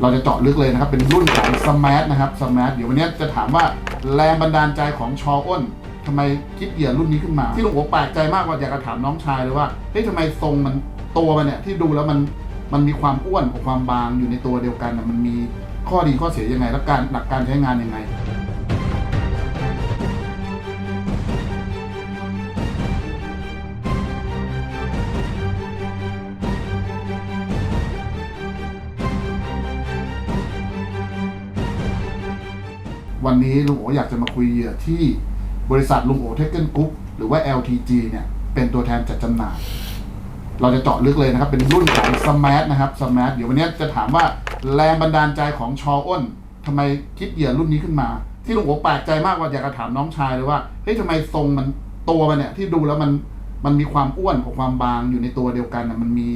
เราจะเจาะลึกเลยนะครับ เป็นรุ่นของสมาร์ทนะครับสมาร์ทเดี๋ยววันนี้จะถามว่าแรงบันดาลใจของชออ้นทำไมคิดเหยื่อรุ่นนี้ขึ้นมา ที่ลุงโอแปลกใจมากกว่าอยากจะถามน้องชายเลยว่าเฮ้ยทำไมทรงมันตัวมันเนี่ยที่ดูแล้วมันมันมีความอ้วนกับความบางอยู่ในตัวเดียวกันนะมันมีข้อดีข้อเสียยังไงและการหลักการใช้งานยังไง วันนี้ลุงโออยากจะมาคุยเหยื่อที่บริษัทลุงโอเทคเกิลกรุ๊ปหรือว่า LTG เนี่ยเป็นตัวแทนจัดจำหน่าย เราจะเจาะลึกเลยนะครับ เป็นรุ่นของสมาร์ทนะครับสมาร์ทเดี๋ยววันนี้จะถามว่าแรงบันดาลใจของชออ้นทำไมคิดเหยื่อรุ่นนี้ขึ้นมา ที่ลุงโอแปลกใจมากว่าอยากจะถามน้องชายเลยว่าเฮ้ยทำไมทรงมันตัวมันเนี่ยที่ดูแล้วมันมันมีความอ้วนกับความบางอยู่ในตัวเดียวกันนะมันมี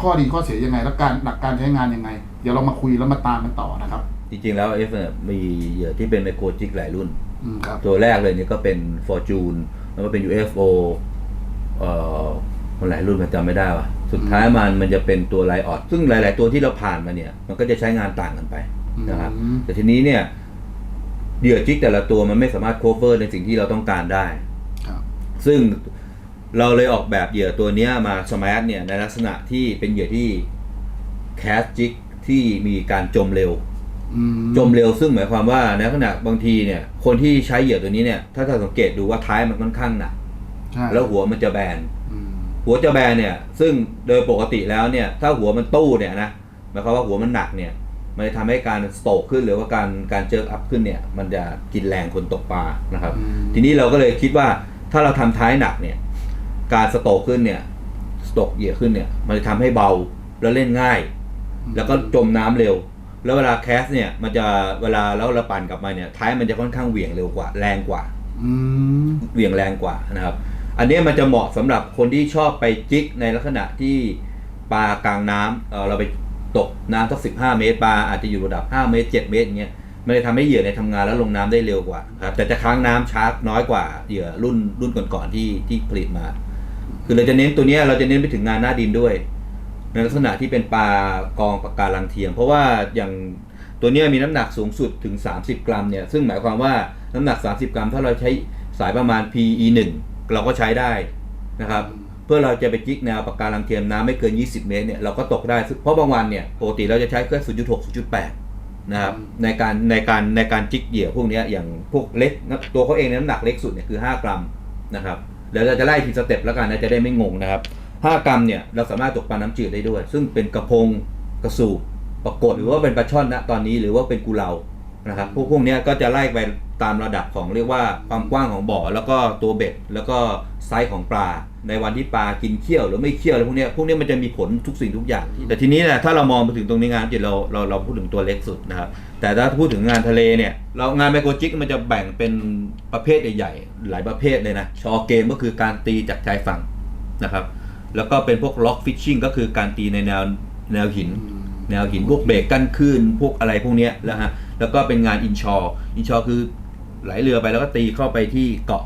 ข้อดีข้อเสียยังไง และการหลักการใช้งานยังไง เดี๋ยวเรามาคุยแล้วมาตามกันต่อนะครับ จริงๆแล้วเอฟเนี่ยมีเหยื่อที่เป็นไมโครจิกหลายรุ่น อืมครับ ตัวแรกเลยเนี่ยก็เป็น Fortune แล้วก็เป็น UFO เอ่อมันหลายรุ่นมันจำไม่ได้ว่ะ สุดท้ายมันมันจะเป็นตัวไลออดซึ่งหลาย ๆ ตัวที่เราผ่านมาเนี่ย มันก็จะใช้งานต่างกันไปนะครับ อืม แต่ทีนี้เนี่ยเหยื่อจิกแต่ละตัวมันไม่สามารถ cover ในสิ่งที่เราต้องการได้ ครับ ซึ่งเราเลยออกแบบเหยื่อตัวเนี้ยมาสมาร์ทเนี่ยในลักษณะที่เป็นเหยื่อที่แคสจิกที่มีการจมเร็วอื จมเร็วซึ่งหมายความว่าในขณะบางทีเนี่ย คนที่ใช้เหยื่อตัวนี้เนี่ย ถ้าเราสังเกตดูว่าท้ายมันค่อนข้างหนักใช่แล้วหัวมันจะแบนอืมหัวจะแบนเนี่ย ซึ่งโดยปกติแล้วเนี่ย ถ้าหัวมันตู้เนี่ยนะหมายความว่าหัวมันหนักเนี่ย มันจะทำให้การสโตกขึ้นหรือว่าการการเจิร์กอัพขึ้นเนี่ย มันจะกินแรงคนตกปลานะครับอืมทีนี้เราก็เลยคิดว่าถ้าเราทำท้ายหนักเนี่ย การสโตกขึ้นเนี่ยสโตกเหยื่อขึ้นเนี่ย มันจะทำให้เบาแล้วเล่นง่าย แล้วก็จมน้ำเร็ว แล้วเวลาแคสเนี่ยมันจะเวลาแล้วเราปั่นกลับมาเนี่ยท้ายมันจะค่อนข้างเหวี่ยงเร็วกว่าแรงกว่าอืมเหวี่ยงแรงกว่านะครับ อันนี้มันจะเหมาะสำหรับคนที่ชอบไปจิกในลักษณะที่ปลากลางน้ำเออเราไปตกน้ำสักสิบห้าเมตรปลาอาจจะอยู่ระดับ5เมตร7เมตรอย่างเงี้ยมันจะทำให้เหยื่อในยทำงานแล้วลงน้ำได้เร็วกว่าครับแต่จะค้างน้ำช้าน้อยกว่าเหยื่อรุ่นรุ่นก่อนๆที่ที่ผลิตมา คือเราจะเน้นตัวเนี้ยเราจะเน้นไปถึงงานหน้าดินด้วย ในลักษณะที่เป็นปลากองปลาการังเทียม เพราะว่าอย่างตัวนี้มีน้ำหนักสูงสุดถึง 30 กรัมเนี่ยซึ่งหมายความว่าน้ำหนัก 30 กรัม ถ้าเราใช้สายประมาณ PE 1เราก็ใช้ได้นะครับเพื่อเราจะไปจิกแนวปากการังเทียมน้ำไม่เกิน 20 เมตรเนี่ยเราก็ตกได้ เพราะบางวันเนี่ยปกติเราจะใช้แค่0.6 0.8 นะครับในการในการในการจิกเหยื่อพวกนี้อย่างพวกเล็กตัวเขาเองน้ำหนักเล็กสุดเนี่ยคือ 5 กรัมนะครับเดี๋ยวเราจะไล่ทีสเต็ปแล้วกันนะจะได้ไม่งงนะครับ 5 กรัมเนี่ยเราสามารถตกปลาน้ำจืดได้ด้วย ซึ่งเป็นกระพงกระสูบปรากฏหรือว่าเป็นปลาช่อนนะตอนนี้หรือว่าเป็นกุเลานะครับพวกพวกนี้ก็จะไล่ไปตามระดับของเรียกว่าความกว้างของบ่อ แล้วก็ตัวเบ็ด แล้วก็ไซส์ของปลา ในวันที่ปลากินเคี้ยวหรือไม่เคี้ยวอะไรพวกนี้พวกนี้มันจะมีผลทุกสิ่งทุกอย่าง แต่ทีนี้นี่ยถ้าเรามองไปถึงตรงนี้งานจิตเราเราเราพูดถึงตัวเล็กสุดนะครับแต่ถ้าพูดถึงงานทะเลเนี่ยเรางานไมโครจิกมันจะแบ่งเป็นประเภทใหญ่ๆหลายประเภทเลยนะชอเกมก็คือการตีจากชายฝั่งนะครับ แล้วก็เป็นพวกล็อกฟิชชิ่งก็คือการตีในแนวแนวหิน แนวหินพวกเบรกกั้นคลื่นพวกอะไรพวกเนี้ยแล้วฮะแล้วก็เป็นงานอินชออินชอคือไหลเรือไปแล้วก็ตีเข้าไปที่เกาะ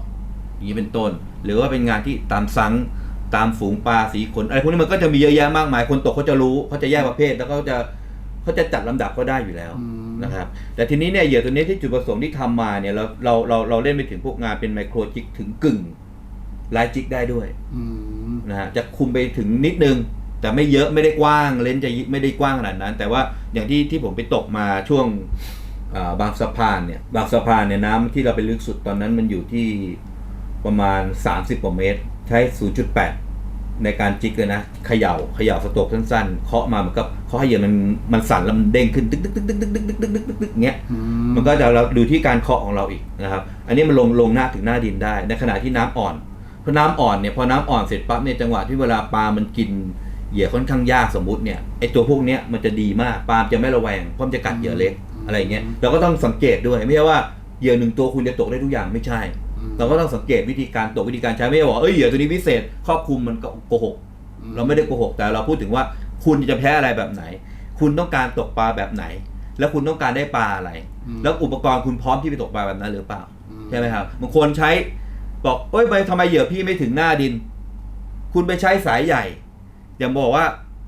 อย่างนี้เป็นต้น หรือว่าเป็นงานที่ตามซังตามฝูงปลาสีขนอะไรพวกนี้มันก็จะมีเยอะแยะมากมายคนตกเขาจะรู้เขาจะแยกประเภทแล้วเขาจะเขาจะจัดลำดับก็ได้อยู่แล้วอืมนะครับแต่ทีนี้เนี่ยเหยื่อตัวนี้ที่จุดประสงค์ที่ทำมาเนี่ยเราเราเราเราเล่นไปถึงพวกงานเป็นไมโครจิกถึงกึ่งลายจิกได้ด้วยอืม นะฮะจะคุมไปถึงนิดนึง แต่ไม่เยอะไม่ได้กว้างเลนจะไม่ได้กว้างขนาดนั้น แต่ว่าอย่างที่ที่ผมไปตกมาช่วงบางสะพานเนี่ยบางสะพานเนี่ยน้ำที่เราไปลึกสุดตอนนั้นมันอยู่ที่ประมาณ 30กว่าเมตร ใช้ 0.8 ในการจิกเลยนะเขย่าเขย่าสโตกสั้นๆเคาะมาเหมันก็เคาะให้เหยื่อมันมันสั่นแล้วมันเด้งขึ้นตึกตึกตึกตึกตึกตึกตึกตึกตึกตึกตึกเงี้ยมมันก็จะเราดูที่การเคาะของเราอีกนะครับ อันนี้มันลงลงหน้าถึงหน้าดินได้ ในขณะที่น้ำอ่อน ราะน้ำอ่อนเนี่ยพอน้ำอ่อนเสร็จปั๊บเนี่ยจังหวะที่เวลาปลามันกินเหยื่อค่อนข้างยากสมมุติเนี่ยไอตัวพวกเนี้ยมันจะดีมากปลาจะไม่ระแวงเพราะมันจะกัดเหยื่อเล็กอะไรเงี้ยเราก็ต้องสังเกตด้วยไม่ใช่ว่าเหยื่อหนึ่งตัวคุณจะตกได้ทุกอย่างไม่ใช่ เราก็ต้องสังเกตวิธีการตกวิธีการใช้ไม่ใช่บอกเอ้ยเหยื่อตัวนี้พิเศษครอบคลุมมันก็โกหก เราไม่ได้โกหกแต่เราพูดถึงว่าคุณจะแพ้อะไรแบบไหน คุณต้องการตกปลาแบบไหน แล้วคุณต้องการได้ปลาอะไรอืมแล้วอุปกรณ์คุณพร้อมที่ไปตกปลาแบบนั้นหรือเปล่าอืมใช่ไหมครับบางคนใช้ บอกเอ้ยไปทำไมเหยื่อพี่ไม่ถึงหน้าดิน คุณไปใช้สายใหญ่ อย่าบอกว่า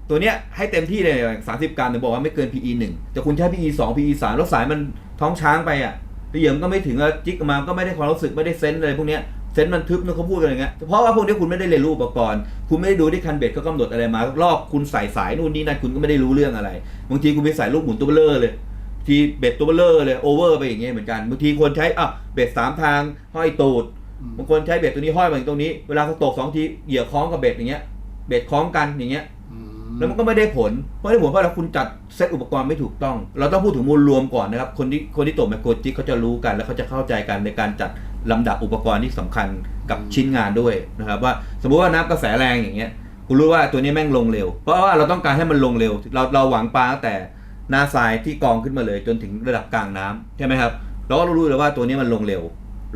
ตัวเนี้ยให้เต็มที่เลยสามสิบกรัมเนี่ยบอกว่าไม่เกิน PE หนึ่งแต่คุณใช้ PE สอง PE สามแล้วสายมันท้องช้างไปอะเหยื่อมก็ไม่ถึงอะจิกออกมาก็ไม่ได้ความรู้สึกไม่ได้เซนส์อะไรพวกเนี้ยเซนส์มันทึบนึกเขาพูดกันอย่างเงี้ยเพราะว่าพวกนี้คุณไม่ได้เรียนรู้อุปกรณ์ คุณไม่ได้ดูที่คันเบ็ดเขากำหนดอะไรมารอบคุณใส่สายนู่นนี่นั่นคุณก็ไม่ได้รู้เรื่องอะไรบางทีคุณไปใส่ลูกหมุนตัวเบลเลอเลย ทีเบ็ดตัวเบลเลอเลยโอเวอร์ไปอย่างเงี้ยเหมือนกันบางทีคนใช้อะเบ็ดสามทางห้อยตูด บางคนใช้เบ็ดตัวนี้ห้อยมาตรงนี้เวลาเขาตกสองทีเหยื่อคล้องกับเบ็ดอย่างเงี้ย เบ็ดคล้องกันอย่างเงี้ยอืมแล้วมันก็ไม่ได้ผลเพราะไม่ได้ผลเพราะเราคุณจัดเซตอุปกรณ์ไม่ถูกต้อง เราต้องพูดถึงมูลรวมก่อนนะครับคนที่คนที่ตกไมโครจิกเขาจะรู้กัน แล้วเขาจะเข้าใจกันในการจัดลำดับอุปกรณ์ที่สำคัญกับชิ้นงานด้วยนะครับว่าสมมุติว่าน้ำกระแสแรงอย่างเงี้ยคุณรู้ว่าตัวนี้แม่งลงเร็ว เพราะว่าเราต้องการให้มันลงเร็ว เราเราหวังปลาตั้งแต่หน้าทรายที่กองขึ้นมาเลยจนถึงระดับกลางน้ำใช่ไหมครับเราก็รู้เลยว่าตัวนี้มันลงเร็ว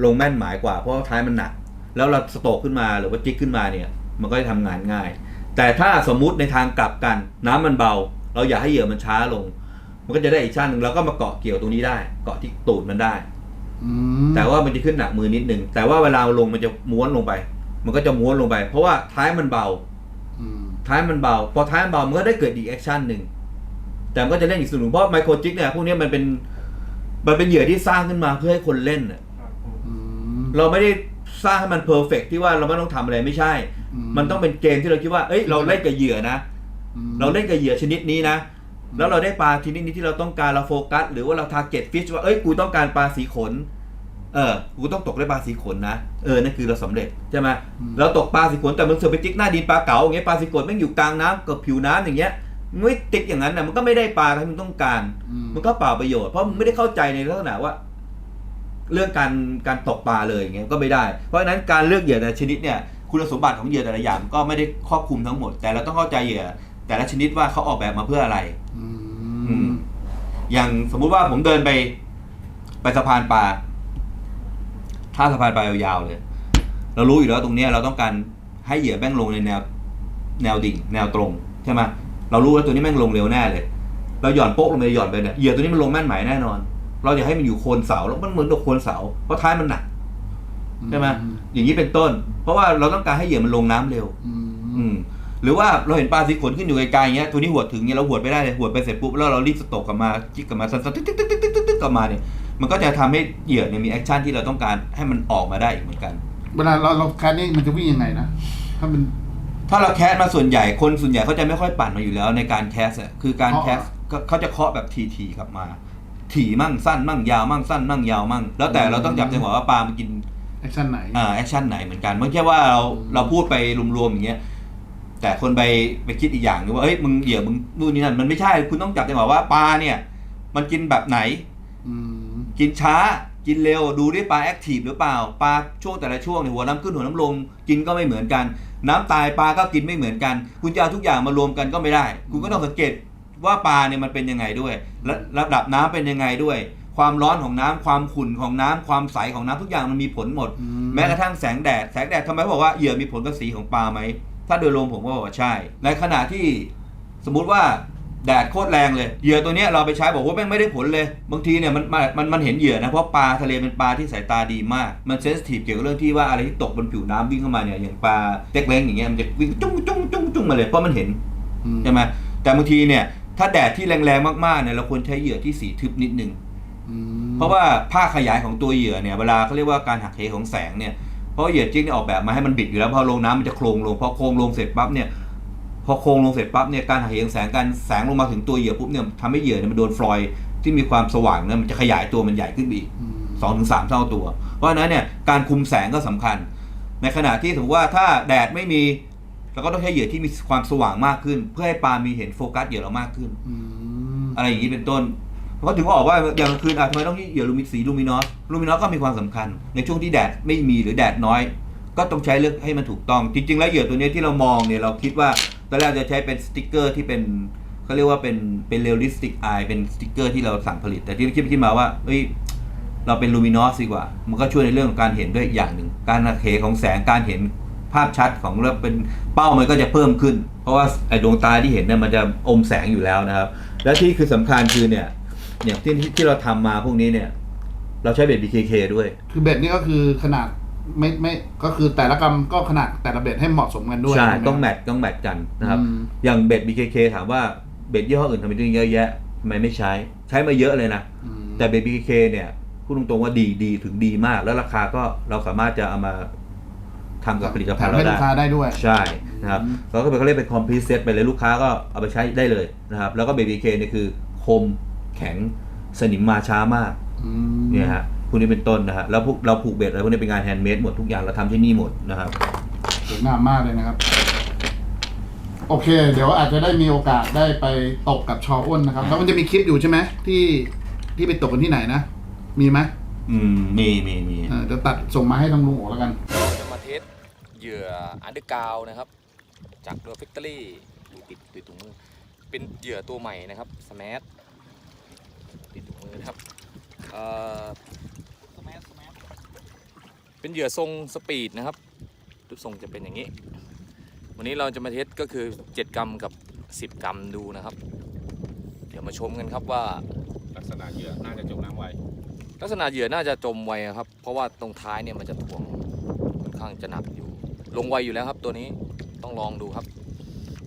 ลงแม่นหมายกว่าเพราะว่าท้ายมันหนัก แล้วเราสโตกขึ้นมาหรือว่าจิกขึ้นมาเนี่ย มันก็จะทำงานง่าย แต่ถ้าสมมุติในทางกลับกันน้ำมันเบา เราอยากให้เหยื่อมันช้าลง มันก็จะได้อีกชั้นหนึ่งเราก็มาเกาะเกี่ยวตรงนี้ได้ เกาะที่ตูดมันได้ อืมแต่ว่ามันจะขึ้นหนักมือนิดนึงแต่ว่าเวลาลงมันจะม้วนลงไป มันก็จะม้วนลงไป เพราะว่าท้ายมันเบา อืมท้ายมันเบา พอท้ายมันเบามันก็ได้เกิดอีกแอคชั่นหนึ่งแต่มันก็จะเล่นอีกส่วนหนึ่งเพราะไมโครจิกเนี่ยพวกเนี้ยมันเป็นมันเป็นเหยื่อที่สร้างขึ้นมาเพื่อให้คนเล่นน่ะอืม เราไม่ได้สร้างให้มันเพอร์เฟกที่ว่าเราไม่ต้องทำอะไรไม่ใช่อืมมันต้องเป็นเกมที่เราคิดว่า เอ้ย เราเล่นกับเหยื่อนะอืมเราเล่นกับเหยื่อชนิดนี้นะ แล้วเราได้ปลาชนิดนี้ที่เราต้องการเราโฟกัส หรือว่าเราทาร์เก็ตฟิชว่า เอ้ย กูต้องการปลาสีขน เออ กูต้องตกได้ปลาสีขนนะ เออ นั่นคือเราสำเร็จใช่ไหมเราตกปลาสีขนแต่มันเสือกไปจิกหน้าดินปลาเก๋าอย่างเงี้ย ปลาสีขนแม่งอยู่กลางน้ำกับผิวน้ำอย่างเงี้ยมึงไม่ติกอย่างนั้นนะมันก็ไม่ได้ปลาที่มึงต้องการอืมมันก็เปล่าประโยชน์ เพราะมึงไม่ได้เข้าใจในลักษณะว่า เรื่องการการตกปลาเลยอย่างเงี้ยก็ไม่ได้ เพราะฉะนั้นการเลือกเหยื่อแต่ละชนิดเนี่ยคุณสมบัติของเหยื่อแต่ละอย่างก็ไม่ได้ครอบคลุมทั้งหมด แต่เราต้องเข้าใจเหยื่อแต่ละชนิดว่าเขาออกแบบมาเพื่ออะไรอือืมมอย่างสมมุติว่าผมเดินไป ไปสะพานปลาท่าสะพานปลายาวๆเลย เรารู้อยู่แล้วตรงเนี้ยเราต้องการให้เหยื่อแม่งลงในแนว แนวดิ่ง แนวตรงใช่ไหมเรารู้ว่าตัวนี้แม่งลงเร็วแน่เลย เราหย่อนโป๊กลงไปหย่อนไปเนี่ยเหยื่อตัวนี้มันลงแม่นหมายแน่นอน เราอยากให้มันอยู่โคนเสาแล้วมันเหมือนกับโคนเสา เพราะท้ายมันหนักใช่ไหมอย่างนี้เป็นต้น เพราะว่าเราต้องการให้เหยื่อมันลงน้ำเร็วอืมอืมหรือว่าเราเห็นปลาสีขนขึ้นอยู่ไกลๆอย่างเงี้ยตัวนี้หัวดถึงเงี้ยเราหัวดไปได้เลยหัวดไปเสร็จปุ๊บแล้วเรารีบสโตกกลับมาจิกกลับมาสั่นๆตึ๊กตึ๊กตึ๊กตึ๊กตึ๊กตึ๊กกลับมาเนี่ยมันก็จะทำให้เหยื่อเนี่ยมีแอคชั่นที่เราต้องการให้มันออกมาได้อีกเหมือนกัน เวลาเราเราแคสนี่มันจะวิ่งยังไงนะถ้ามันถ้าเราแคสมาส่วนใหญ่คนส่วนใหญ่เขาจะไม่ค่อยปั่นมาอยู่แล้วในการแคสอะคือการเคาะแคสก็เขาจะเคาะแบบทีๆกลับมา ถี่มั่งสั้นมั่งยาวมั่งสั้นมั่งยาวมั่งแล้วแต่เราต้องจับจังหวะว่าปลามันกินแอคชั่นไหนอ่าแอคชั่นไหนเหมือนกันไม่ใช่ว่าเราเราพูดไปรวมๆอย่างเงี้ยแต่คนไปไปคิดอีกอย่างนึงว่าเอ้ยมึงเหยื่อมึงนู่นนี่นั่นมันไม่ใช่คุณต้องจับจังหวะว่าปลาเนี่ย มันกินแบบไหนอืมกินช้ากินเร็วดูด้วยปลาแอคทีฟหรือเปล่าปลาช่วงแต่ละช่วงเนี่ยหัวน้ำขึ้นหัวน้ำลงกินก็ไม่เหมือนกัน น้ำตายปลาก็กินไม่เหมือนกัน คุณจะเอาทุกอย่างมารวมกันก็ไม่ได้ คุณก็ต้องสังเกต ว่าปลาเนี่ยมันเป็นยังไงด้วยและระดับน้ำเป็นยังไงด้วย ความร้อนของน้ำความขุ่นของน้ำความใสของน้ำทุกอย่างมันมีผลหมดอืแม้กระทั่งแสงแดดแสงแดดทำไมเขาบอกว่าเหยื่อมีผลกับสีของปลาไหมถ้าโดยรวมผมก็บอกว่าใช่ ในขณะที่สมมุติว่าแดดโคตรแรงเลย เหยื่อตัวเนี้ยเราไปใช้บอกว่าแม่งไม่ได้ผลเลย บางทีเนี่ยมันมันมันมันเห็นเหยื่อนะ เพราะปลาทะเลเป็นปลาที่สายตาดีมาก มันเซนซิทีฟเกี่ยวกับเรื่องที่ว่าอะไรที่ตกบนผิวน้ำวิ่งเข้ามาเนี่ย อย่างปลาเต็กเล้งอย่างเงี้ยมันจะวิ่งจุ้งจุ้งจุ้งจุ้งมาเลยเพราะมันเห็นอืมใช่ไหมแต่บางทีเนี่ย ถ้าแดดที่แรงๆมากๆเนี่ยเราควรใช้เหยื่อที่สีทึบนิดนึงอืมเพราะว่าภาคขยายของตัวเหยื่อเนี่ยเวลาเขาเรียกว่าการหักเหของแสงเนี่ยเพราะเหยื่อจิ๊กเนี่ยออกแบบมาให้มันบิดอยู่แล้วพอลงน้ำมันจะโครงลงพอโครงลงเสร็จปั๊บเนี่ยพอโครงลงเสร็จปั๊บเนี่ยการหักเหของแสงการแสงลงมาถึงตัวเหยื่อปุ๊บเนี่ยทำให้เหยื่อเนี่ยมันโดนฟลอยด์ที่มีความสว่างเนี่ยมันจะขยายตัวมันใหญ่ขึ้นไปอีกอืมสองถึงสามเท่าตัว เพราะฉะนั้นเนี่ยการคุมแสงก็สำคัญ ในขณะที่ถือว่าถ้าแดดไม่มี เราก็ต้องใช้เหยื่อที่มีความสว่างมากขึ้น เพื่อให้ปลามีเห็นโฟกัสเหยื่อเรามากขึ้น อืมอะไรอย่างนี้เป็นต้นเขาถึงบอกว่าอย่างกลางคืนอะทำไมต้องเหยื่อลูมิสีลูมินอสลูมินอสก็มีความสำคัญ ในช่วงที่แดดไม่มีหรือแดดน้อย ก็ต้องใช้เลือกให้มันถูกต้อง จริง ๆ แล้วเหยื่อตัวเนี้ยที่เรามองเนี่ยเราคิดว่าตอนแรกจะใช้เป็นสติกเกอร์ที่เป็นเขาเรียกว่าเป็นเป็นเรียลลิสติกไอเป็นสติกเกอร์ที่เราสั่งผลิต แต่ที่คิดไปคิดมาว่าเอ้ยเราเป็นลูมินอสดีกว่า มันก็ช่วยในเรื่องของการเห็นด้วยอีกอย่างหนึ่ง การระเหของแสงการเห็น ภาพชัดของเราเป็นเป้ามันก็จะเพิ่มขึ้น เพราะว่าไอ้ดวงตาที่เห็นเนี่ยมันจะอมแสงอยู่แล้วนะครับ และที่คือสำคัญคือเนี่ยอย่างที่ที่เราทำมาพวกนี้เนี่ย เราใช้เบ็ด BKK ด้วย คือเบ็ดนี่ก็คือขนาดไม่ไม่ก็คือแต่ละกรรมก็ขนาดแต่ละเบ็ดให้เหมาะสมกันด้วยใช่ไหต้องแมทต้องแมทกันนะครับอืมอย่างเบ็ด BKK ถามว่าเบ็ดยี่ห้ออื่นทำไมถึงเยอะแยะทำไมไม่ใช้ใช้มาเยอะเลยนะอืมแต่เบ็ด BKK เนี่ยพูดตรงๆว่าดีดีถึงดีมาก แล้วราคาก็เราสามารถจะเอามา ทำกับผลิตภัณฑ์แถมเราให้ลูได้กค้าได้ด้วย ใช่นะครับอืมเราก็เป็นเขาเรียกเป็น complete set ไปเลยลูกค้าก็เอาไปใช้ได้เลยนะครับ แล้วก็เบ็ด BKK เนี่ยคือคมแข็งสนิมมาช้ามากอืมเนี่ยฮะพวกนี้เป็นต้นนะฮะแล้วพวกเราผูกเบ็ดอะไรพวกนี้เป็นงานแฮนด์เมดหมดทุกอย่างเราทำที่นี่หมดนะครับสวยงามมากเลยนะครับ โอเค เดี๋ยวอาจจะได้มีโอกาสได้ไปตกกับชออ้นนะครับ แล้วมันจะมีคลิปอยู่ใช่ไหมที่ที่ไปตกกันที่ไหนนะ มีไหมอืมมีมีมีเออจะตัดส่งมาให้ทางลุงโอแล้วกัน เหยื่ออันเดอร์กาวนะครับ จากเรือฟิกตอรี่ดูติดติดถุงมือ เป็นเหยื่อตัวใหม่นะครับสมาร์ทติดถุงมือนะครับเอ่อเป็นเหยื่อทรงสปีดนะครับรูปทรงจะเป็นอย่างนี้ วันนี้เราจะมาเทสก็คือ 7 กรัมกับ 10 กรัมดูนะครับ เดี๋ยวมาชมกันครับว่าลักษณะเหยื่อน่าจะจมน้ำไวลักษณะเหยื่อน่าจะจมไวอะครับ เพราะว่าตรงท้ายเนี่ยมันจะถ่วงค่อนข้างจะหนักอยู่ ลงไวอยู่แล้วครับ ตัวนี้ต้องลองดูครับ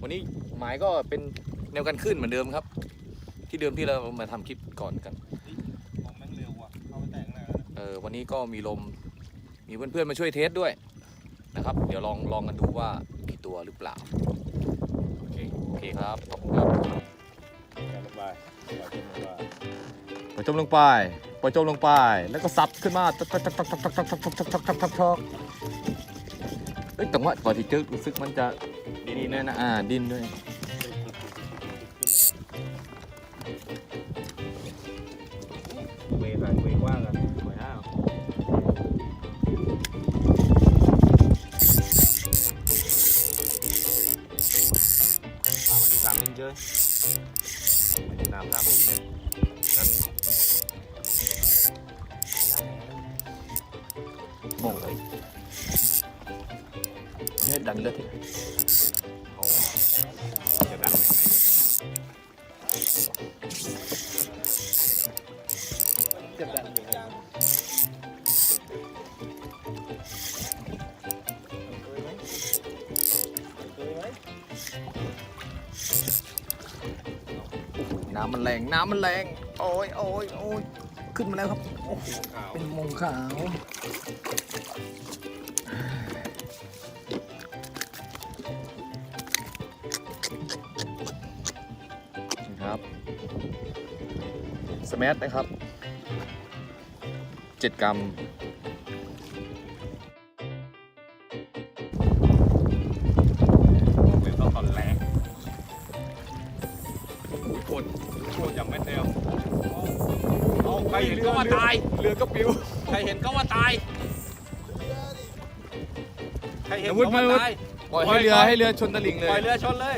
วันนี้หมายก็เป็นแนวกันขึ้นเหมือนเดิมครับ ที่เดิมที่เรามาทำคลิปก่อนกันผมแม่งเร็วว่ะเขาไปแต่งแล้วเออวันนี้ก็มีลมมีเพื่อนๆมาช่วยเทสด้วยนะครับ เดี๋ยวลองลองกันดูว่ามีตัวหรือเปล่าโอเคโอเคครับขอบคุณครับอย่าลงไปอย่าจมลงไปปล่อยจมลงไปปล่อยจมลงไป แล้วก็ซับขึ้นมาทักทักทักทักทักทักทักทักทักทักทักทักทักทัก เอ้ยแต่ว่าก่อนที่เจะรู้สึกมันจะดีๆแน่นะอ่าดินด้วยเวย์ผ่านเวย์ว่างกันสวยอ้าวตามาดูตามนิ่งเจ้ยมาดูน้ำน้ำนี่เเนี่ยดันเลยโอ้จะดันยังไงจะดันยังไงน้ำมันแรง น้ำมันแรง โอ้ยโอ้ยโอ้ยขึ้นมาแล้วครับ โอ้โหเป็นมงขาว สมัทนะครับ 7 กรัม เป็นต้องตอนแรงโอ้ยคนคนอย่างเม็ดเดียวเอาใครเห็นก็ว่าตาย เรือก็ปิวใครเห็นก็ว่าตาย ใครเห็นอาก็วุธว่ามาอาวุธตาย ปล่อยให้เรือให้เรือชนตลิ่งเลปล่อยย เรือชนเลย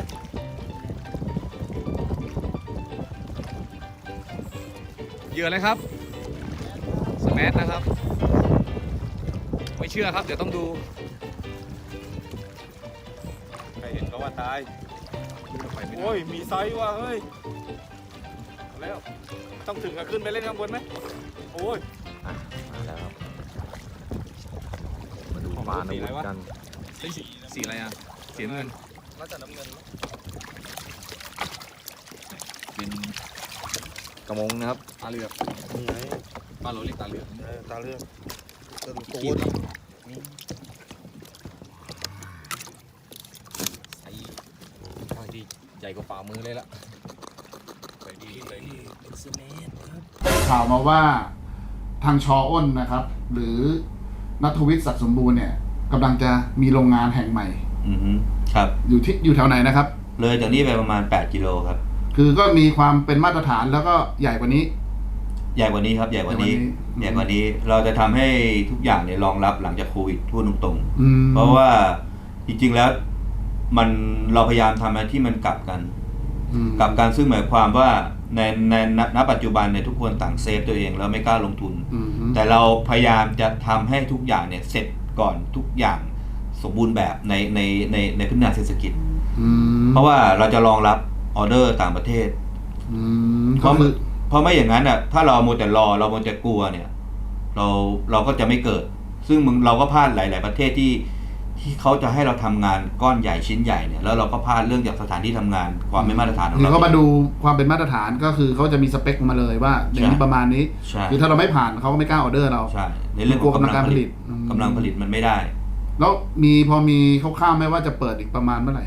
ยื่อเลยครับสมัทนะครับ ไม่เชื่อครับ เดี๋ยวต้องดู ใครเห็นก็ว่าตายไปไม่ได้โอ้ย มีไซส์ว่ะเฮ้ยเอาแล้ว ต้องถึงกับขึ้นไปเล่นข้างบนไหมโอ้ยมาแล้วครับมาดูของปลาสีอะไรวะกันสีสีอะไรอะสีน้ำเงินน่าจะน้ำเงินมั้งเป็น กระมงนะครับตาเหลือกนี่ไงปลาโรเล็กตาเหลือกเออตาเลือกกระดูกขีโคดตรไอ้ไอ้ดีใหญ่กว่าฝ่ามือเลยละไปดีไปดีได้ข่าวมาว่าทางชออ้นนะครับ หรือนัทวิทย์ศักดิ์สมบูรณ์เนี่ยกำลังจะมีโรงงานแห่งใหม่ อือฮึครับ อยู่ที่อยู่แถวไหนนะครับ เลยจากนี้ไปประมาณ 8 กิโลครับ คือก็มีความเป็นมาตรฐานแล้วก็ใหญ่กว่านี้ ใหญ่กว่านี้ครับใหญ่กว่านี้ใหใหญ่ญ่กกว่าว่านี้นี้เราจะทำให้ทุกอย่างเนี่ยรองรับหลังจากโควิดทั่วตรงอืมๆเพราะว่าจริงๆแล้วมันเราพยายามทำอะไรที่มันกลับกันอืมกลับกันซึ่งหมายความว่าในในณณปัจจุบันเนี่ยทุกคนต่างเซฟตัวเองแล้วไม่กล้าลงทุนอืมแต่เราพยายามจะทำให้ทุกอย่างเนี่ยเสร็จก่อนทุกอย่างสมบูรณ์แบบในในในในพื้นฐานเศรษฐกิจอืมเพราะว่าเราจะรองรับ ออเดอร์ต่างประเทศอืมเพก็ราะคือเพราะไม่อย่างนั้นอะ ถ้าเราโมวแต่รอเราโมวแต่กลัวเนี่ย เราเราก็จะไม่เกิด ซึ่งมึงเราก็พลาดหลาย ๆ ประเทศที่ที่เขาจะให้เราทำงานก้อนใหญ่ชิ้นใหญ่เนี่ยแล้วเราก็พลาดเรื่องจากสถานที่ทำงานความไม่มาตรฐานของคือเราเขามาดูความเป็นมาตรฐานก็คือเขาจะมีสเปคมาเลยว่าอย่างนี้ใช่ประมาณนี้ใช่ คือถ้าเราไม่ผ่านเขาก็ไม่กล้าออเดอร์เรา ใช่ในเรื่องของกลัวกำลังการผลิตกำลังอืม กำลังผลิตมันไม่ได้ แล้วมีพอมีคร่าวๆไหมว่าจะเปิดอีกประมาณเมื่อไหร่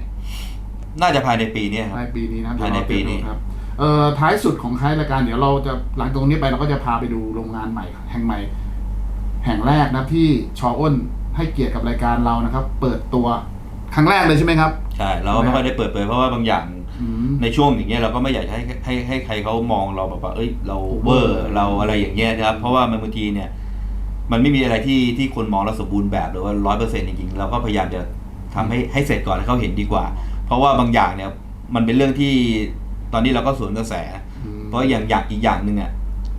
น่าจะภายในปีเนี้ยครับ ภายในปีนี้นะครับภายในปีนี้ เดี๋ยวเราเตรียมดูครับเอ่อท้ายสุดของท้ายรายการเดี๋ยวเราจะหลังตรงนี้ไปเราก็จะพาไปดูโรงงานใหม่แห่งใหม่ แห่งแรกนะที่ชออ้นให้เกียรติกับรายการเรานะครับ เปิดตัวครั้งแรกเลยใช่ไหมครับ ใช่เราก็ไม่ค่อยได้เปิดเผยเพราะว่าบางอย่างอืม ในช่วงอย่างเงี้ยเราก็ไม่อยากจะให้ให้ให้ใครเขามองเราแบบว่าเอ้ยเราเวอร์เราอะไรอย่างเงี้ยนะครับ เพราะว่ามันบางทีเนี่ย มันไม่มีอะไรที่ที่คนมองแล้วสมบูรณ์แบบหรือว่าร้อยเปอร์เซ็นต์จริงๆเราก็พยายามจะทำให้ให้เสร็จก่อนให้เขาเห็นดีกว่า เพราะว่าบางอย่างเนี่ย มันเป็นเรื่องที่ตอนนี้เราก็สวนกระแสอืมเพราะอย่างอย่างอีกอย่างหนึ่งอะ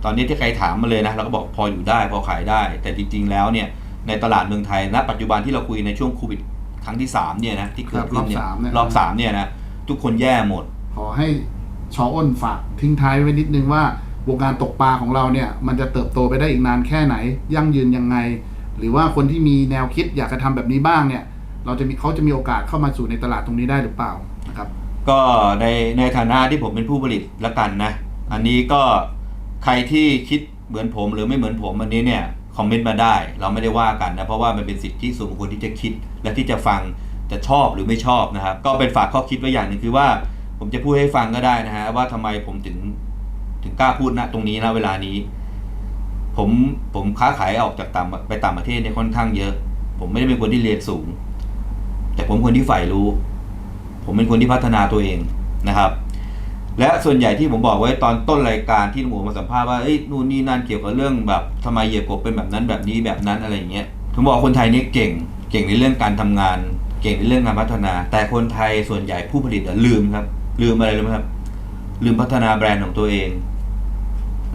ตอนนี้ที่ใครถามมาเลยนะเราก็บอกพออยู่ได้พอขายได้ แต่จริง ๆ แล้วเนี่ยในตลาดเมืองไทยณปัจจุบันที่เราคุยในช่วงโควิดครั้งที่สามเนี่ยนะที่เกิดขึ้นเนี่ยครับรอบสามเนี่ยรอบสามเนี่ยนะทุกคนแย่หมด ขอให้ชออ้นฝากทิ้งท้ายไว้นิดนึงว่าวงการตกปลาของเราเนี่ย มันจะเติบโตไปได้อีกนานแค่ไหน ยั่งยืนยังไง หรือว่าคนที่มีแนวคิดอยากจะทำแบบนี้บ้างเนี่ย เราจะมีเขาจะมีโอกาสเข้ามาสู่ในตลาดตรงนี้ได้หรือเปล่านะครับ ก็ในในฐานะที่ผมเป็นผู้ผลิตละกันนะ อันนี้ก็ใครที่คิดเหมือนผมหรือไม่เหมือนผมอันนี้เนี่ยคอมเมนต์มาได้ เราไม่ได้ว่ากันนะ เพราะว่ามันเป็นสิทธิส่วนบุคคลที่จะคิด และที่จะฟังจะชอบหรือไม่ชอบนะครับ ก็เป็นฝากข้อคิดไว้อย่างหนึ่งคือว่า ผมจะพูดให้ฟังก็ได้นะฮะว่าทำไมผมถึงถึงกล้าพูดณตรงนี้นะเวลานี้ ผมผมค้าขายออกจากต่างไปต่างประเทศเนี่ยค่อนข้างเยอะ ผมไม่ได้เป็นคนที่เรียนสูง แต่ผมคนที่ใฝ่รู้ ผมเป็นคนที่พัฒนาตัวเองนะครับ และส่วนใหญ่ที่ผมบอกไว้ตอนต้นรายการที่หมูมาสัมภาษณ์ว่าเอ้ยนู่นนี่นั่นเกี่ยวกับเรื่องแบบทำไมเหยียบกบเป็นแบบนั้นแบบนี้แบบนั้นอะไรอย่างเงี้ยผมบอกคนไทยนี่เก่ง เก่งในเรื่องการทำงาน เก่งในเรื่องการพัฒนา แต่คนไทยส่วนใหญ่ผู้ผลิตลืมครับ ลืมอะไรรู้ไหมครับ ลืมพัฒนาแบรนด์ของตัวเอง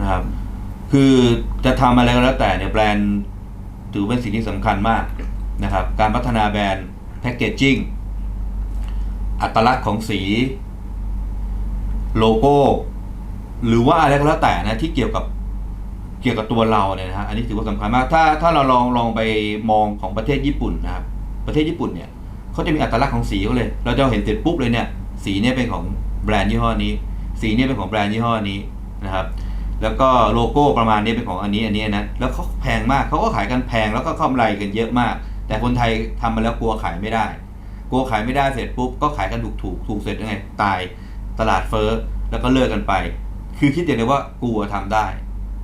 นะครับ คือจะทำอะไรก็แล้วแต่เนี่ยแบรนด์ถือเป็นสิ่งที่สำคัญมากนะครับ การพัฒนาแบรนด์ แพคเกจจิ้งอัตลักษณ์ของสี โลโก้ หรือว่าอะไรก็แล้วแต่นะที่เกี่ยวกับเกี่ยวกับตัวเราเนี่ยนะฮะอันนี้ถือว่าสำคัญมาก ถ้าถ้าเราลองลองไปมองของประเทศญี่ปุ่นนะครับประเทศญี่ปุ่นเนี่ยเขาจะมีอัตลักษณ์ของสีเขาเลย เราจะเห็นเสร็จปุ๊บเลยเนี่ย สีเนี่ยเป็นของแบรนด์ยี่ห้อนี้ สีเนี่ยเป็นของแบรนด์ยี่ห้อนี้นะครับ แล้วก็โลโก้ประมาณนี้เป็นของอันนี้อันนี้นะแล้วเขาแพงมากเขาก็ขายกันแพงแล้วก็กำไรกันเยอะมาก แต่คนไทยทำมาแล้วกลัวขายไม่ได้ กลัวขายไม่ได้เสร็จปุ๊บก็ขายกันถูกถูกถูกเสร็จยังไงตายตลาดเฟ้อแล้วก็เลิกกันไป คือคิดอย่างเดียวว่ากูอะทำได้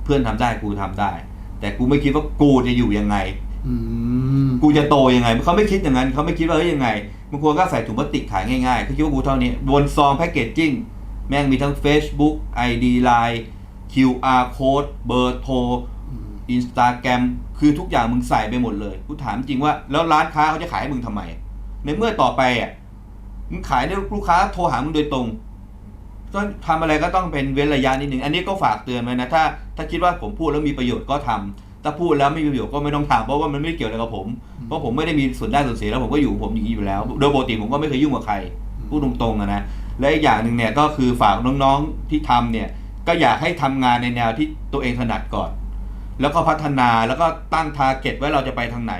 เพื่อนทำได้กูทำได้ แต่กูไม่คิดว่ากูจะอยู่ยังไงอืมกูจะโตยังไงเขาไม่คิดอย่างนั้นเขาไม่คิดว่าเฮ้ยยังไงบางคนก็ใส่ถุงพลาสติกขายง่ายๆเขาคิดว่ากูเท่านี้บนซองแพคเกจจิ้งแม่งมีทั้ง Facebook ID Line QR code เบอร์โทร อินสตาแกรมคือทุกอย่างมึงใส่ไปหมดเลยกูถามจริงว่าแล้วร้านค้าเขาจะขายให้มึงทำไม ในเมื่อต่อไปอะมึงขายเนี่ยลูกค้าโทรหามึงโดยตรงต้องทำอะไรก็ต้องเป็นเว้นระยะนิดหนึ่งอันนี้ก็ฝากเตือนไว้นะถ้า ถ้าคิดว่าผมพูดแล้วมีประโยชน์ก็ทำถ้าพูดแล้วไม่มีประโยชน์ก็ไม่ต้องทำเพราะว่ามันไม่เกี่ยวอะไรกับผมเพราะผมไม่ได้มีส่วนได้ส่วนเสียแล้วผมก็อยู่ผมอย่างนี้อยู่แล้ว โดยปกติผมก็ไม่เคยยุ่งกับใครพูดตรงๆอะนะและอีกอย่างหนึ่งเนี่ยก็คือฝากน้องๆที่ทำเนี่ยก็อยากให้ทำงานในแนวที่ตัวเองถนัดก่อน แล้วก็พัฒนาแล้วก็ตั้งทาร์เก็ตไว้เราจะไปทางไหน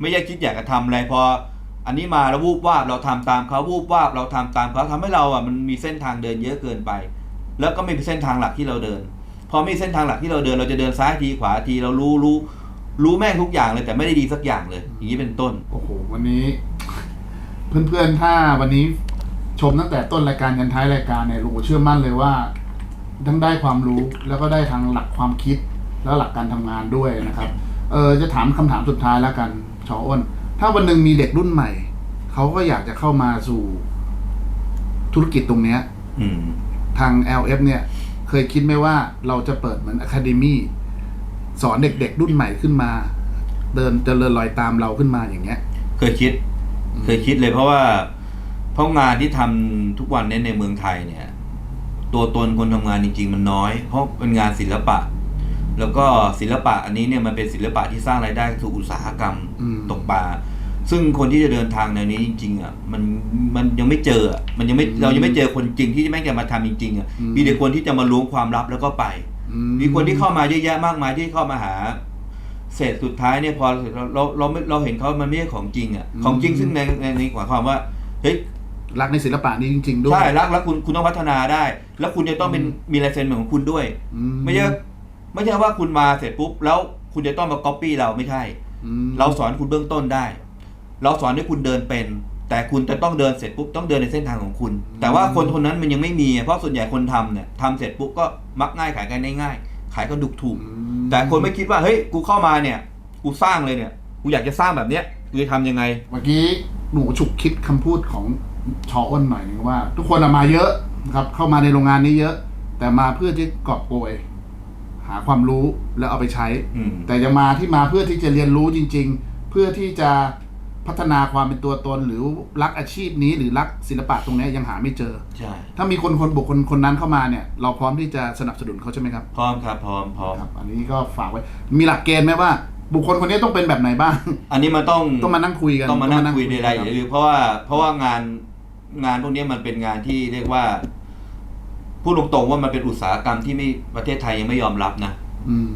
ไม่ใช่คิดอยากจะทำอะไรพอ อันนี้มาแล้ววูบวาบเราทำตามเขาวูบวาบเราทำตามเขาทำให้เราอะมันมีเส้นทางเดินเยอะเกินไป แล้วก็ไม่มีเส้นทางหลักที่เราเดิน พอไม่มีเส้นทางหลักที่เราเดินเราจะเดินซ้ายทีขวาทีเรารู้รู้รู้แม่งทุกอย่างเลยแต่ไม่ได้ดีสักอย่างเลย อย่างนี้เป็นต้น โอ้โห วันนี้ เพื่อนๆ ถ้าวันนี้ชมตั้งแต่ต้นรายการยันท้ายรายการเนี่ยลุงโอเชื่อมั่นเลยว่า ทั้งได้ความรู้แล้วก็ได้ทางหลักความคิด แล้วหลักการทำงานด้วยนะครับ เออจะถามคำถามสุดท้ายแล้วกันชออ้น ถ้าวันหนึ่งมีเด็กรุ่นใหม่ เขาก็อยากจะเข้ามาสู่ธุรกิจตรงเนี้ยอืมทาง LF เนี่ย เคยคิดไหมว่าเราจะเปิดเหมือนอะคาเดมี่สอนเด็กๆ รุ่นใหม่ขึ้นมา เดินจเจริญรอยตามเราขึ้นมาอย่างเงี้ย เคยคิด เคยคิดเลยเพราะว่าเพราะงานที่ทำทุกวันนี้ในเมืองไทยเนี่ย ตัวตนคนทำงานจริง ๆ มันน้อย เพราะเป็นงานศิลปะ แล้วก็ศิลปะอันนี้เนี่ยมันเป็นศิลปะที่สร้างรายได้สู่อุตสาหกรรมอืมตกปลาซึ่งคนที่จะเดินทางแนวนี้จริงๆอะมันมันยังไม่เจออะมันยังไม่อืมเรายังไม่เจอคนจริงที่แม่งจะมาทำจริงๆอะอืมมีแต่คนที่จะมาล้วงความลับแล้วก็ไปอืมีคนที่เข้ามาเยอะแยะมากมายที่เข้ามาหาเศษสุดท้ายเนี่ยพอเราเราเราไม่เราเห็นเขามันไม่ใช่ของจริงอะอืมของจริงซึ่งในในในหมายความว่าเฮ้ยรักในศิลปะนี้จริงๆด้วยใช่รักแล้วคุณคุณต้องพัฒนาได้ แล้วคุณจะต้องเป็นมีลายเซ็นของคุณด้วยอืไม่ใช่ ไม่ใช่ว่าคุณมาเสร็จปุ๊บแล้วคุณจะต้องมาก๊อปปี้เราไม่ใช่อืมเราสอนคุณเบื้องต้นได้ เราสอนให้คุณเดินเป็น แต่คุณจะต้องเดินเสร็จปุ๊บต้องเดินในเส้นทางของคุณ แต่ว่าคนคนนั้นมันยังไม่มี เพราะส่วนใหญ่คนทำเนี่ยทำเสร็จปุ๊บก็มักง่ายขายกันได้ง่ายขายก็ดุกถูกอืมแต่คนไม่คิดว่าเฮ้ยกูเข้ามาเนี่ย กูสร้างเลยเนี่ย กูอยากจะสร้างแบบเนี้ยกูจะทำยังไง เมื่อกี้หนูฉุกคิดคำพูดของชออ้นหน่อยหนึงว่า ทุกคนอะมาเยอะนะครับ เข้ามาในโรงงานนี้เยอะ แต่มาเพื่อที่กอบโกย หาความรู้แล้วเอาไปใช้ อืม แต่จะมาที่มาเพื่อที่จะเรียนรู้จริง ๆ เพื่อที่จะพัฒนาความเป็นตัวตนหรือรักอาชีพนี้หรือรักศิลปะตรงเนี้ยยังหาไม่เจอ ใช่ ถ้ามีคนคนบุคคลคนนั้นเข้ามาเนี่ย เราพร้อมที่จะสนับสนุนเขาใช่ไหมครับ พร้อมครับ พร้อมพร้อมครับ อันนี้ก็ฝากไว้ มีหลักเกณฑ์ไหมว่า บุคคลคนนี้ต้องเป็นแบบไหนบ้าง อันนี้มันต้องต้องมานั่งคุยกันต้องมานั่งคุยในรายละคเอีบยดเพราะว่าเพราะว่างานงานพวกนี้มันเป็นงานที่เรียกว่า พูดตรงๆว่ามันเป็นอุตสาหกรรมที่ไม่ประเทศไทยยังไม่ยอมรับนะอืม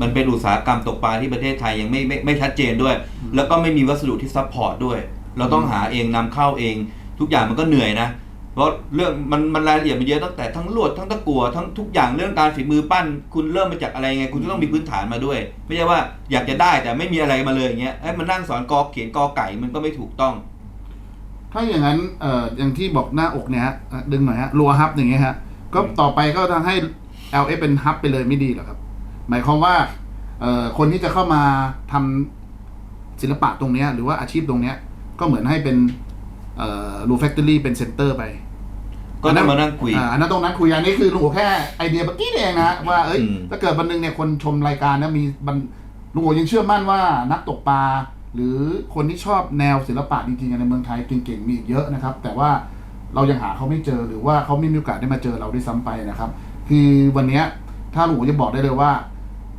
มันเป็นอุตสาหกรรมตกปลาที่ประเทศไทยยังไม่ไม่ไม่ชัดเจนด้วย แล้วก็ไม่มีวัสดุที่ซัพพอร์ตด้วย เราต้องหาเองนำเข้าเอง ทุกอย่างมันก็เหนื่อยนะเพราะเรื่องมันมันรายละเอียดมันเยอะตั้งแต่ทั้งลวดทั้งตะกั่วทั้งทุกอย่างเรื่องการฝีมือปั้น คุณเริ่มมาจากอะไรไง คุณก็ต้องมีพื้นฐานมาด้วย ไม่ใช่ว่าอยากจะได้แต่ไม่มีอะไรมาเลยอย่างเงี้ยไอ้ยมันนั่งสอนกอเขียนกอไก่มันก็ไม่ถูกต้อง ถ้าอย่างนั้นเอ่ออย่างที่บอกหน้าอกเนี่ยฮะอะดึงหน่อยฮะรัวฮับอย่างเงี้ยฮะ ก็ต่อไปก็ทำให้ LF เป็นฮับไปเลยไม่ดีเหรอครับ หมายความว่าเอ่อคนที่จะเข้ามาทำศิลปะตรงเนี้ยหรือว่าอาชีพตรงเนี้ย ก็เหมือนให้เป็นเอ่อรูแฟคทอรี่เป็นเซ็นเตอร์ไป ก็ต้องมานั่งคุย อ่าอันนั้นตรงนั้นคุยอันนี้คือลุงโอแค่ไอเดียเมื่อกี้นี่เองนะว่าเอ้ยอืม ถ้าเกิดวันหนึงเนี่ยคนชมรายการนะมีบันลุงโอยังเชื่อมั่นว่านักตกปลาหรือคนที่ชอบแนวศิลปะจริงๆในเมืองไทยเก่งๆมีอีกเยอะนะครับ แต่ว่า เรายังหาเขาไม่เจอหรือว่าเขาไม่มีโอกาสได้มาเจอเราด้วยซ้ำไปนะครับ คือวันเนี้ยถ้าลุงโอจะบอกได้เลยว่า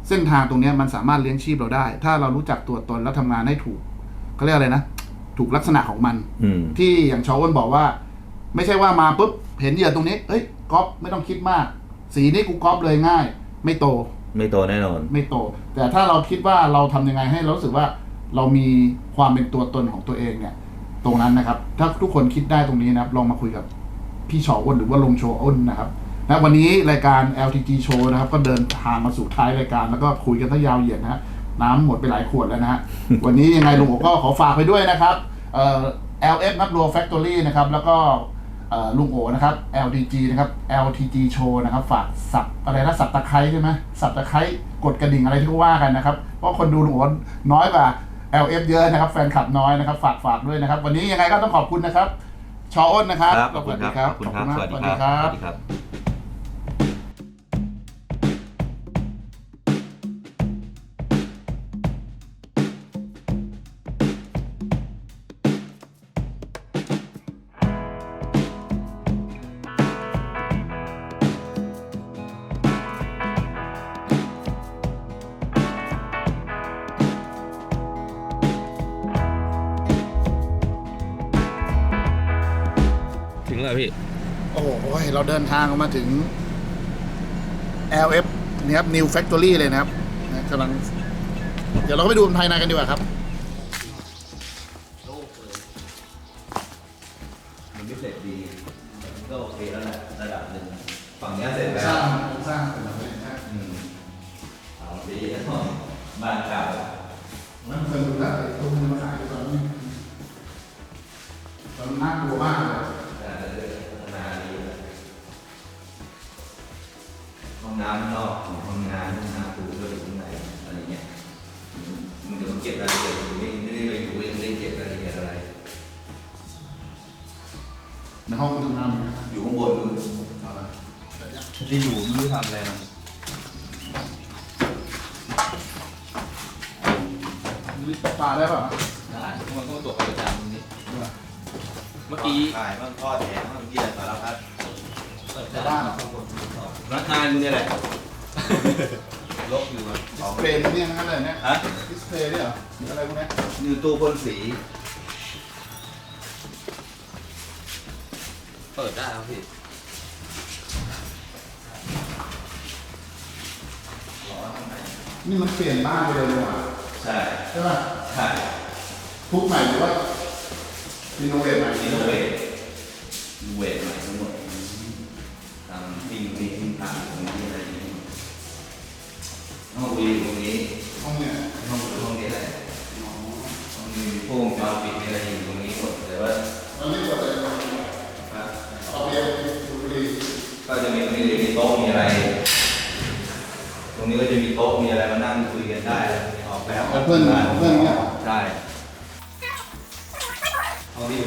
เส้นทางตรงเนี้ยมันสามารถเลี้ยงชีพเราได้ ถ้าเรารู้จักตัวตนแล้วทำงานให้ถูกเขาเรียกอะไรนะถูกลักษณะของมันอืมที่อย่างชาวอ้นบอกว่า ไม่ใช่ว่ามาปุ๊บเห็นเหยื่อตรงนี้เอ้ยก๊อปไม่ต้องคิดมาก สีนี้กูก๊อปเลยง่าย ไม่โต ไม่โตแน่นอน ไม่โต แต่ถ้าเราคิดว่าเราทำยังไงให้เรารู้สึกว่าเรามีความเป็นตัวตนของตัวเองเนี่ย ตรงนั้นนะครับ ถ้าทุกคนคิดได้ตรงนี้นะครับ ลองมาคุยกับพี่ชออ้นหรือว่าลงโชว์อ้นนะครับนะวันนี้รายการ LTG Show นะครับ ก็เดินทางมาสู่ท้ายรายการแล้วก็คุยกันทั้งยาวเหยียดนะฮะน้ำหมดไปหลายขวดแล้วนะฮะวันนี้ยังไงลุงโอก็ขอฝากไปด้วยนะครับเอ่อ LF นับรัว Factory นะครับ แล้วก็เอ่อลุงโอนะครับ LTG นะครับ LTG Show นะครับ ฝากสับอะไรนะสับตะไคร้ใช่ไหมสับตะไคร้กดกระดิ่งอะไรที่เขาว่ากันนะครับ เพราะคนดูลุงโอน้อยกว่า LF เยอะนะครับ แฟนคลับน้อยนะครับ ฝากฝากด้วยนะครับ วันนี้ยังไงก็ต้องขอบคุณนะครับ ชออ้นนะครับ ครับขอบคุณครับขอบคุณครับมากสวัสดีครับ สวัสดีครับาเดินทางมาถึง LF นี่ครับ New Factory เลยนะครับนะกำลัง เดี๋ยวเราก็ไปดูภายในกันดีกว่าครับมันไม่เสร็จดี ก็โอเคแล้วแหละระดับหนึ่งฝั่งเนี้ยเสร็จแล้วสร้างสร้างเป็นแบบนี้นะอืมเอาดีแล้วบ้านเก่ามันเคยดูแล้วไอ้ตัวมันมาขายตอนนี้ตอนนั้นน่ากลัวมากเลย ห้องทำงานอยู่ข้างบนนู้นเอาละอยู่ไม่รู้ทำอะไรนนี่ตกปลาได้ป่ะได้มันก็ตัวประจำนี้เมื่อกี้ขายบ้างทอดแหนมบ้างเยี่ยสารพัดแต่บ้านอะรักงานมึงเนี่ยแหละลบอยู่อะดิสเพลย์เนี่ยนั่นเลยเนี่ยฮะดิสเพลย์เนี่ยเหรออะไรพวกนี้อยู่ตู้พ่นสี เปิดได้ครับพี่นนี่มันเปลี่ยนบ้านไปเลยดีกว่าใช่ใช่ป่ะใช่ทุกใหม่หรือว่ารีโนเวทใหม่รีโนเวทรีโนเวทใหม่ทั้งหมดทำปิ้งปิ้งปิ้งทางตรงนี้อะไรอย่างนี้ห้องวีอยู่ตรงนี้ห้องเนี่ยห้องห้องนี้อะไรอ๋อห้องนี้มีพวกจอปิดมีอะไรอยู่ตรงนี้หมดแต่ว่า ก็จะมีตรงนี้จะมีโต๊ะมีอะไร ตรงนี้ก็จะมีโต๊ะมีอะไรมานั่งคุยกันได้ออกแบบเอาเพื่อนเอาเพื่อนเนี่ยใช่ห้องนี้เป็นห้อง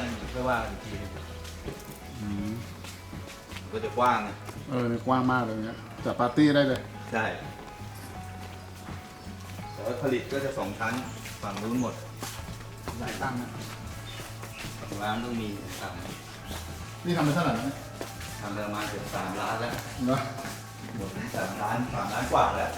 ยวนี่นั่นอยู่เพื่อว่ากันอีกทีหนึงก็จะกว้างไงเออเนี่ยกว้างมากเลยเนี่ยจัดปาร์ตี้ได้เลย ใช่แต่ว่าผลิตก็จะสองชั้นฝั่งนู้นหมดหลายตั้งนะฝั่งร้านต้องมีต่างนี่ทำไปเท่าไหร่นะทำประมาณเกือบสามล้านแล้ว เนาะหมดสามล้านสามล้านกว่าแล้ว